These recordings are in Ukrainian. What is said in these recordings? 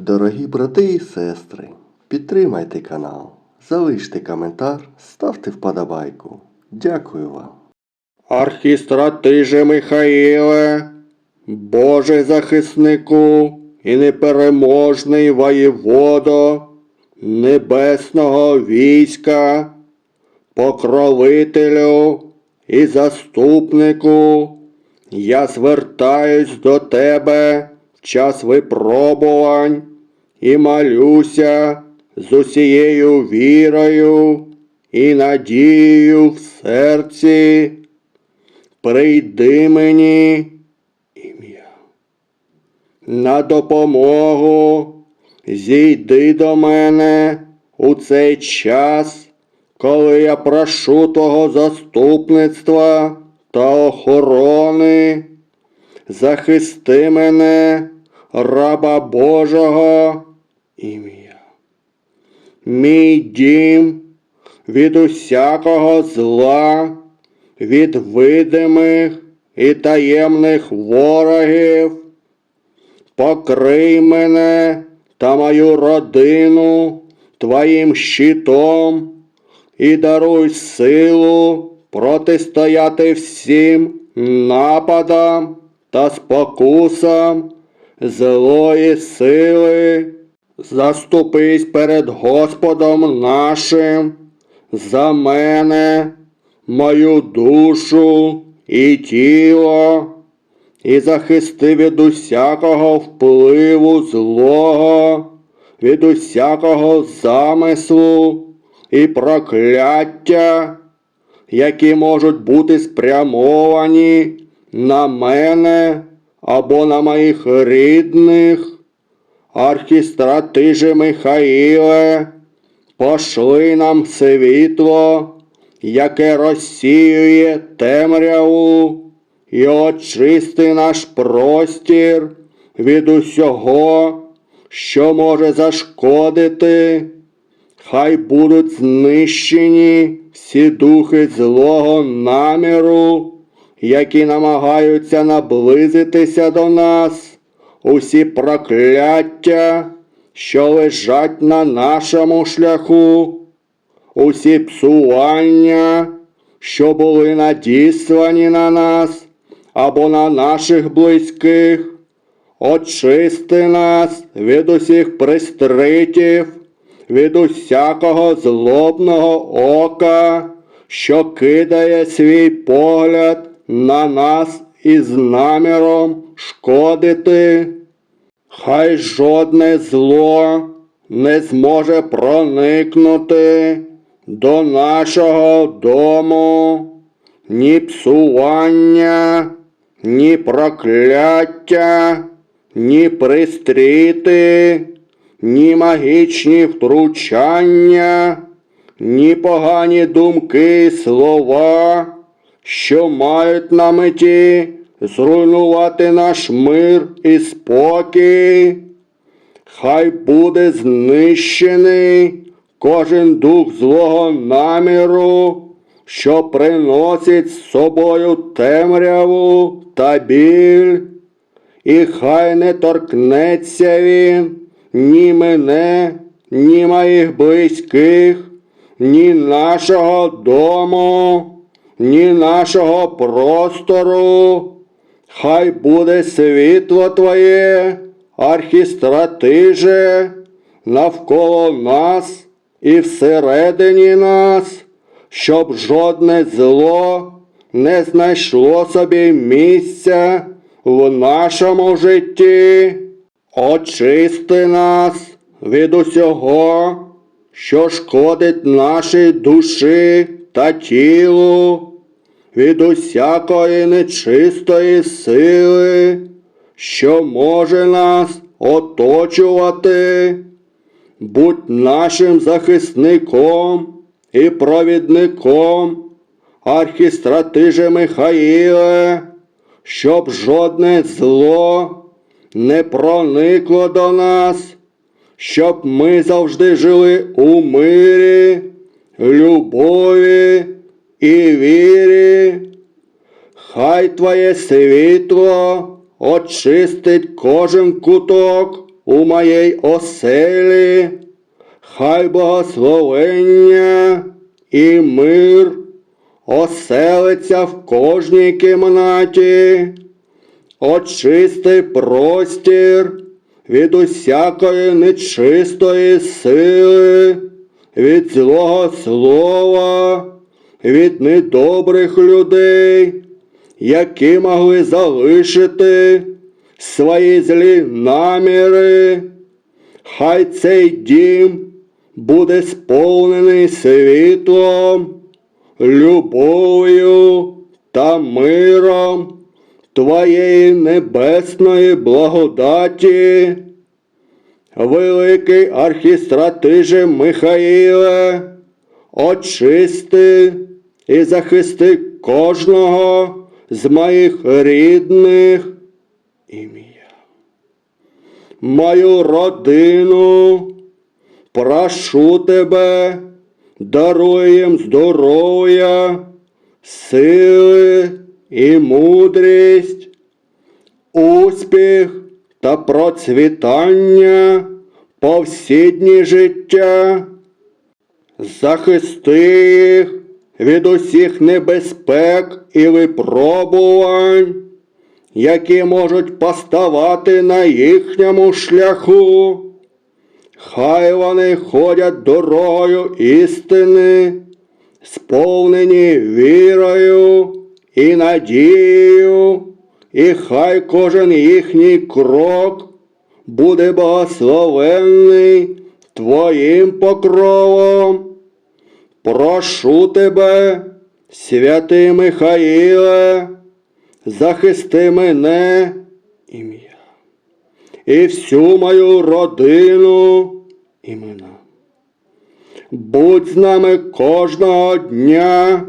Дорогі брати і сестри, підтримайте канал, залиште коментар, ставте вподобайку. Дякую вам. Архістратиже Михаїле, Боже захиснику і непереможний воєводо небесного війська, покровителю і заступнику, я звертаюсь до тебе в час випробувань і молюся з усією вірою і надією в серці. Прийди мені ім'я. На допомогу зійди до мене у цей час, коли я прошу Твого заступництва та охорони. Захисти мене, раба Божого ім'я. Мій дім від усякого зла від видимих і таємних ворогів. Покрий мене та мою родину твоїм щитом і даруй силу протистояти всім нападам та спокусам злої сили. Заступись перед Господом нашим за мене мою душу і тіло, і захисти від усякого впливу злого, від усякого замислу і прокляття, які можуть бути спрямовані на мене або на моїх рідних. Архістратиже Михаїле, пошли нам світло яке розсіює темряву і очисти наш простір від усього, що може зашкодити. Хай будуть знищені всі духи злого наміру, які намагаються наблизитися до нас, усі прокляття, що лежать на нашому шляху усі псування, що були надіслані на нас або на наших близьких, очисти нас від усіх пристритів, від усякого злобного ока, що кидає свій погляд на нас із наміром шкодити. Хай жодне зло не зможе проникнути до нашого дому ні псування, ні прокляття, ні пристріти, ні магічні втручання, ні погані думки слова, що мають на меті зруйнувати наш мир і спокій. Хай буде знищений кожен дух злого наміру, що приносить з собою темряву та біль, і хай не торкнеться він ні мене, ні моїх близьких, ні нашого дому, ні нашого простору. Хай буде світло Твоє, архістратиже, навколо нас і всередині нас, щоб жодне зло не знайшло собі місця в нашому житті. Очисти нас від усього, що шкодить нашій душі та тілу, від усякої нечистої сили, що може нас оточувати. Будь нашим захисником і провідником, архістратиже Михаїле, щоб жодне зло не проникло до нас, щоб ми завжди жили у мирі, любові і вірі. Хай Твоє світло очистить кожен куток у моїй оселі, хай благословення і мир оселиться в кожній кімнаті, очисти простір від усякої нечистої сили, від злого слова, від недобрих людей, які могли залишити свої злі наміри. Хай цей дім буде сповнений світлом, любов'ю та миром Твоєї небесної благодаті. Великий архістратиже Михаїле, очисти і захисти кожного з моїх рідних ім'я. Мою родину, прошу тебе, даруй їм здоров'я, сили і мудрість, успіх та процвітання по всі дні життя. Захисти від усіх небезпек і випробувань, які можуть поставати на їхньому шляху. Хай вони ходять дорогою істини, сповнені вірою і надією, і хай кожен їхній крок буде благословенний Твоїм покровом. Прошу тебе, святий Михаїле, захисти мене ім'я і всю мою родину імена. Будь з нами кожного дня,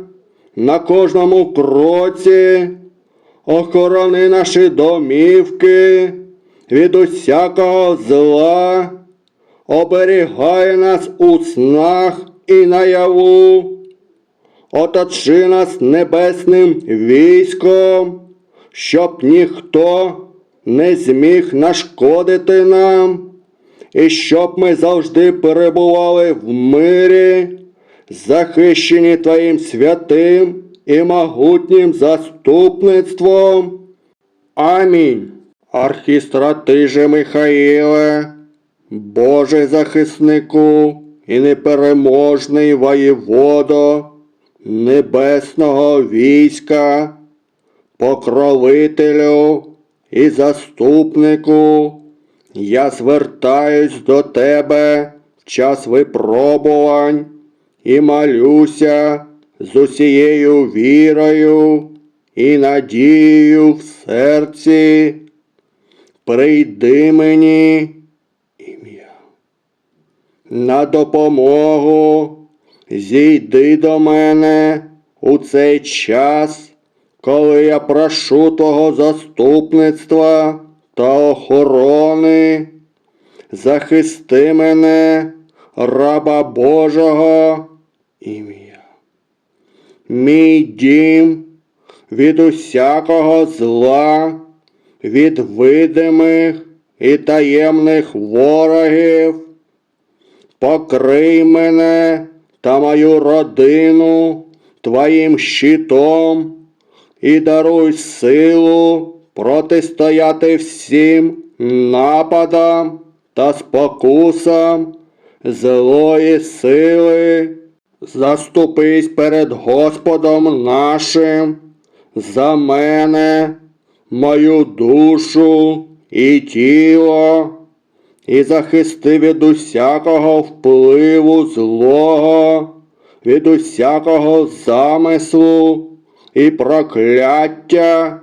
на кожному кроці, охорони наші домівки від усякого зла, оберігай нас у снах і наяву, оточи нас небесним військом, щоб ніхто не зміг нашкодити нам, і щоб ми завжди перебували в мирі, захищені Твоїм святим і могутнім заступництвом. Амінь. Архістратиже Михаїле, Боже захиснику і непереможний воєводо небесного війська, покровителю і заступнику, я звертаюсь до тебе в час випробувань і молюся з усією вірою і надією в серці. Прийди мені. На допомогу зійди до мене у цей час, коли я прошу Твого заступництва та охорони. Захисти мене, раба Божого ім'я. Мій дім від усякого зла, від видимих і таємних ворогів. Покрий мене та мою родину Твоїм щитом і даруй силу протистояти всім нападам та спокусам злої сили. Заступись перед Господом нашим за мене, мою душу і тіло, і захисти від усякого впливу злого, від усякого замислу і прокляття,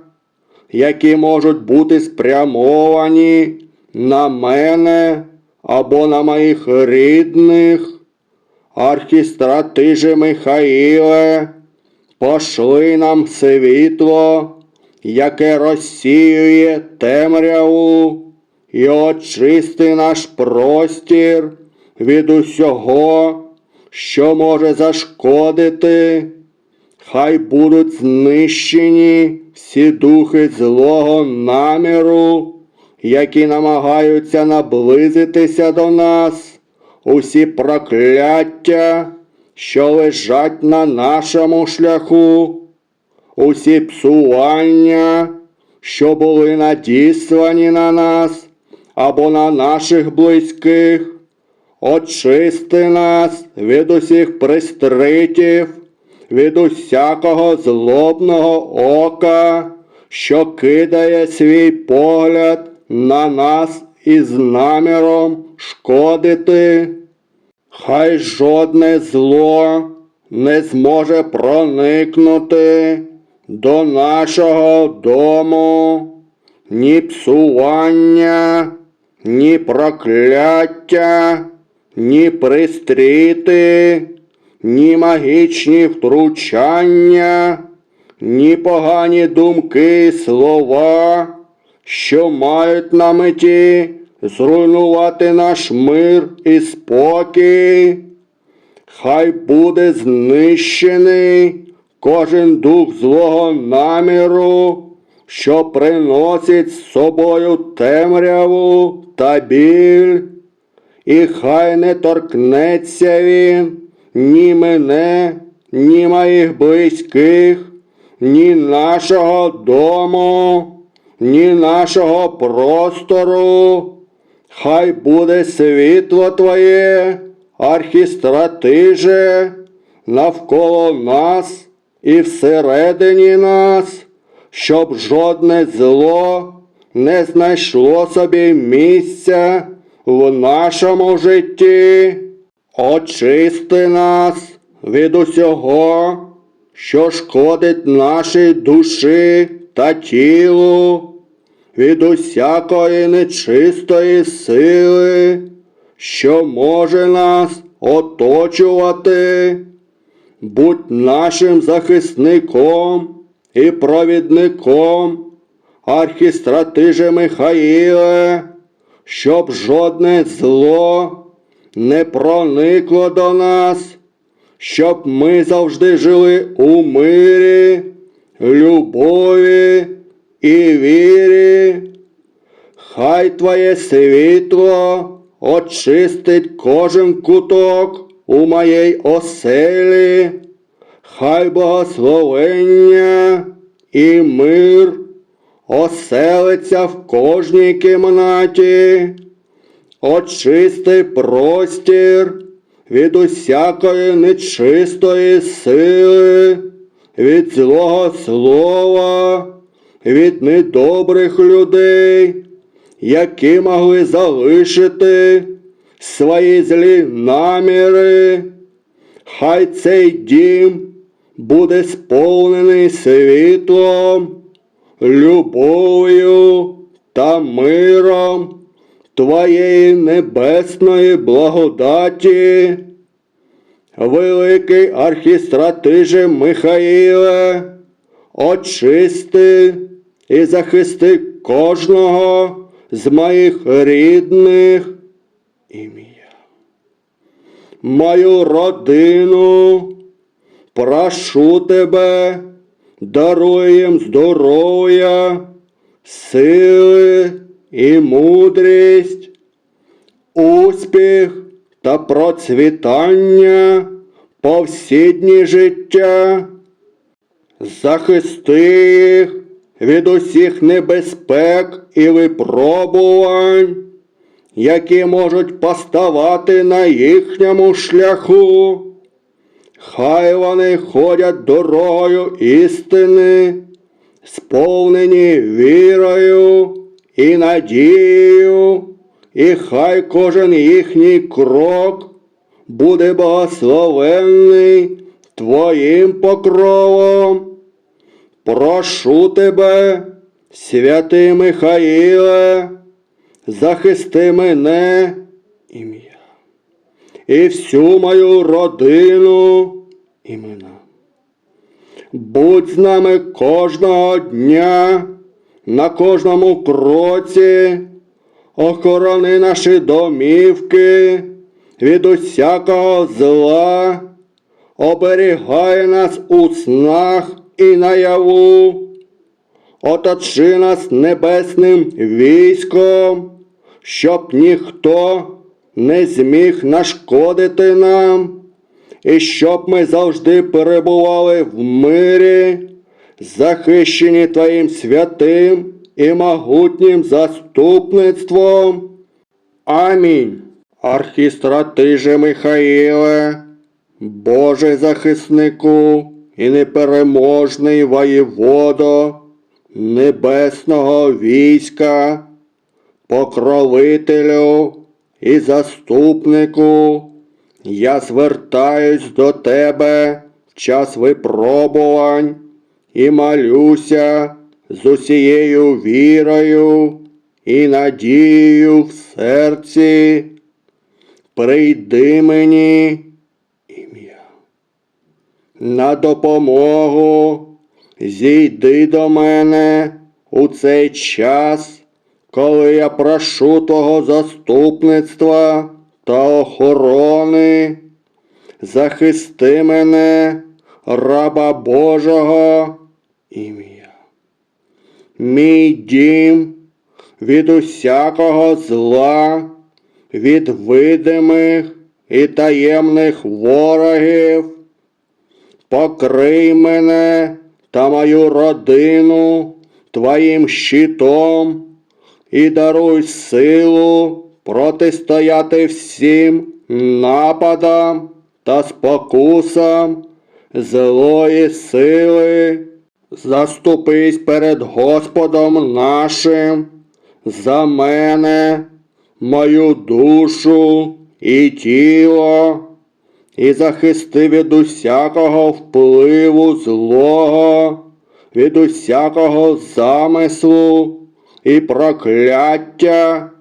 які можуть бути спрямовані на мене або на моїх рідних. Архістратиже Михаїле, пошли нам світло, яке розсіює темряву, і очисти наш простір від усього, що може зашкодити. Хай будуть знищені всі духи злого наміру які намагаються наблизитися до нас, усі прокляття, що лежать на нашому шляху, усі псування, що були надіслані на нас або на наших близьких, очисти нас від усіх пристритів, від усякого злобного ока, що кидає свій погляд на нас із наміром шкодити. Хай жодне зло не зможе проникнути до нашого дому, ні псування, ні прокляття, ні пристріти, ні магічні втручання, ні погані думки і слова, що мають на меті зруйнувати наш мир і спокій. Хай буде знищений кожен дух злого наміру, що приносить з собою темряву та біль, і хай не торкнеться він ні мене, ні моїх близьких, ні нашого дому, ні нашого простору. Хай буде світло Твоє, архістратиже, навколо нас і всередині нас, щоб жодне зло не знайшло собі місця в нашому житті. Очисти нас від усього, що шкодить нашій душі та тілу від усякої нечистої сили, що може нас оточувати, будь нашим захисником і провідником, архістратиже Михаїле, щоб жодне зло не проникло до нас, щоб ми завжди жили у мирі, любові і вірі. Хай Твоє світло очистить кожен куток у моїй оселі, хай благословення і мир оселиться в кожній кімнаті, очисти простір від усякої нечистої сили, від злого слова, від недобрих людей, які могли залишити свої злі наміри. Хай цей дім буде сповнений світлом, любов'ю та миром Твоєї небесної благодаті. Великий архістратиже Михаїле, очисти і захисти кожного з моїх рідних ім'я. Мою родину, прошу тебе, даруй їм здоров'я, сили і мудрість, успіх та процвітання по всі дні життя. Захисти їх від усіх небезпек і випробувань, які можуть поставати на їхньому шляху. Хай вони ходять дорогою істини, сповнені вірою і надією, і хай кожен їхній крок буде благословенний Твоїм покровом. Прошу тебе, святий Михаїле, захисти мене ім'я і всю мою родину. Імена. Будь з нами кожного дня, на кожному кроці, охорони наші домівки від усякого зла, оберігай нас у снах і наяву, оточи нас небесним військом, щоб ніхто не зміг нашкодити нам, і щоб ми завжди перебували в мирі, захищені Твоїм святим і могутнім заступництвом. Амінь. Архістратиже Михаїле, Боже захиснику і непереможний воєводо небесного війська, покровителю і заступнику, я звертаюсь до тебе в час випробувань і молюся з усією вірою і надією в серці. Прийди мені ім'я. На допомогу зійди до мене у цей час, коли я прошу Твого заступництва та охорони. Захисти мене, раба Божого ім'я. Мій дім від усякого зла, від видимих і таємних ворогів. Покрий мене та мою родину Твоїм щитом і даруй силу протистояти всім нападам та спокусам злої сили. Заступись перед Господом нашим за мене, мою душу і тіло, і захисти від усякого впливу злого, від усякого замислу і прокляття,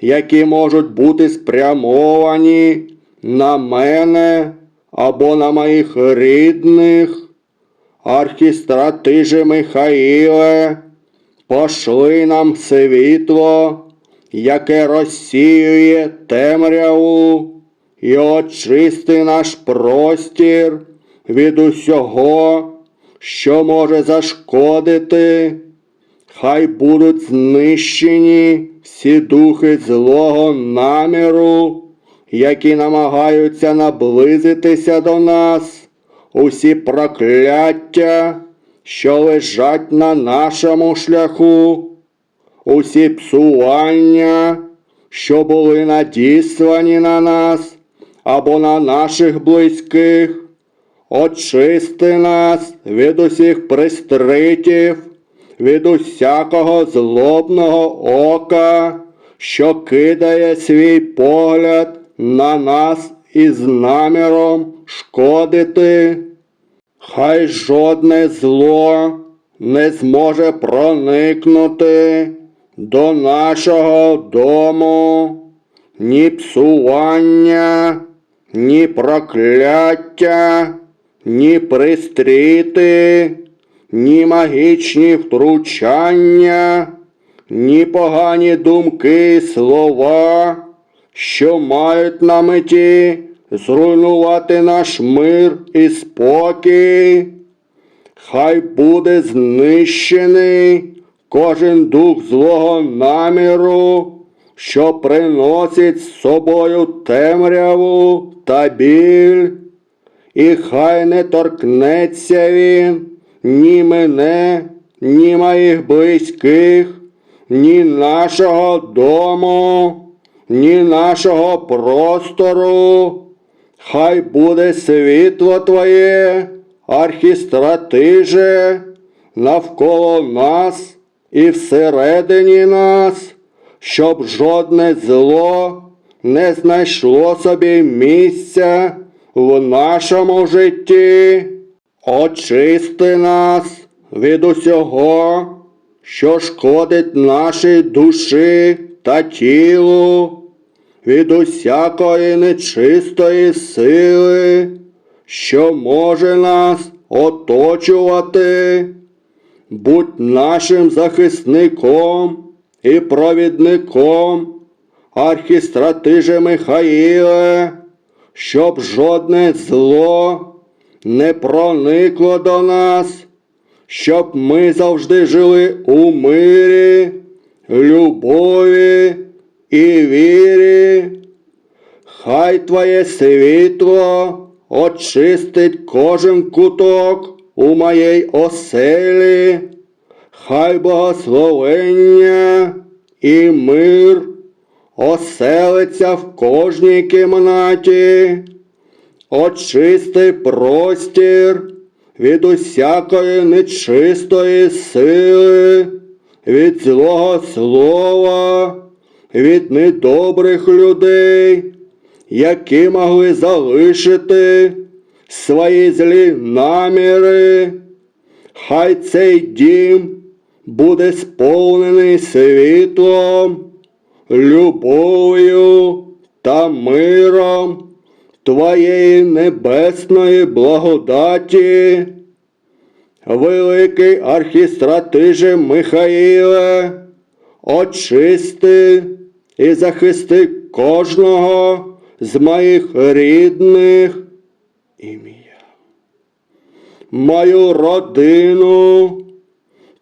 які можуть бути спрямовані на мене або на моїх рідних. Архістратиже Михаїле, пошли нам світло, яке розсіює темряву і очисти наш простір від усього, що може зашкодити. Хай будуть знищені всі духи злого наміру, які намагаються наблизитися до нас. Усі прокляття, що лежать на нашому шляху, усі псування, що були надіслані на нас або на наших близьких, очисти нас від усіх пристритів, від усякого злобного ока, що кидає свій погляд на нас із наміром шкодити. Хай жодне зло не зможе проникнути до нашого дому, ні псування, ні прокляття, ні пристріти, ні магічні втручання, ні погані думки і слова, що мають на меті зруйнувати наш мир і спокій. Хай буде знищений кожен дух злого наміру, що приносить з собою темряву та біль, і хай не торкнеться він ні мене, ні моїх близьких, ні нашого дому, ні нашого простору. Хай буде світло Твоє, архістратиже, навколо нас і всередині нас, щоб жодне зло не знайшло собі місця в нашому житті. Очисти нас від усього, що шкодить нашій душі та тілу від усякої нечистої сили, що може нас оточувати, будь нашим захисником і провідником, архістратиже Михаїле, щоб жодне зло не проникло до нас, щоб ми завжди жили у мирі, любові і вірі. Хай Твоє світло очистить кожен куток у моїй оселі, хай благословення і мир оселиться в кожній кімнаті, очисти простір від усякої нечистої сили, від злого слова, від недобрих людей які могли залишити свої злі наміри. Хай цей дім буде сповнений світлом, любов'ю та миром Твоєї небесної благодаті. Великий архістратиже Михаїле, очисти і захисти кожного з моїх рідних ім'я. Мою родину,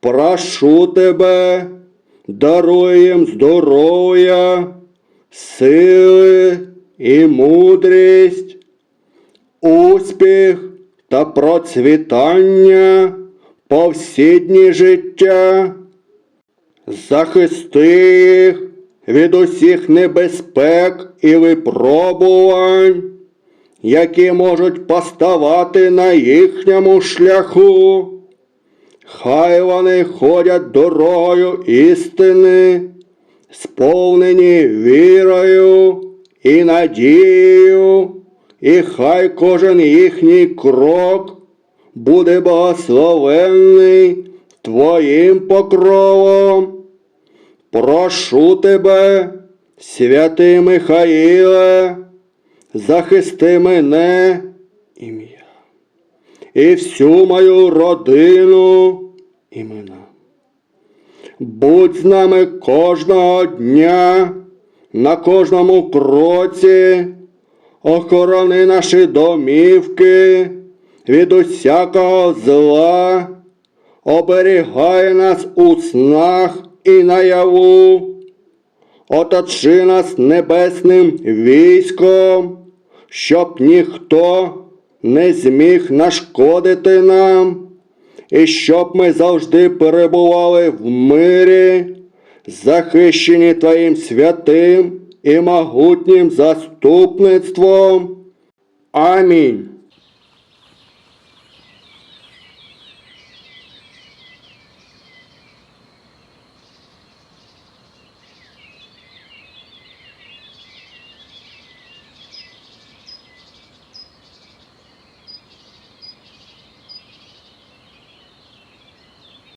прошу тебе, даруй їм здоров'я, сили і мудрість, успіх та процвітання повсідні життя. Захисти їх від усіх небезпек і випробувань, які можуть поставати на їхньому шляху. Хай вони ходять дорогою істини, сповнені вірою і надією, і хай кожен їхній крок буде благословенний Твоїм покровом. Прошу тебе, святий Михаїле, захисти мене ім'я і всю мою родину імена. Будь з нами кожного дня, на кожному кроці, охорони наші домівки від усякого зла, оберігай нас у снах і наяву, оточи нас небесним військом, щоб ніхто не зміг нашкодити нам, і щоб ми завжди перебували в мирі, захищені Твоїм святим і могутнім заступництвом. Амінь.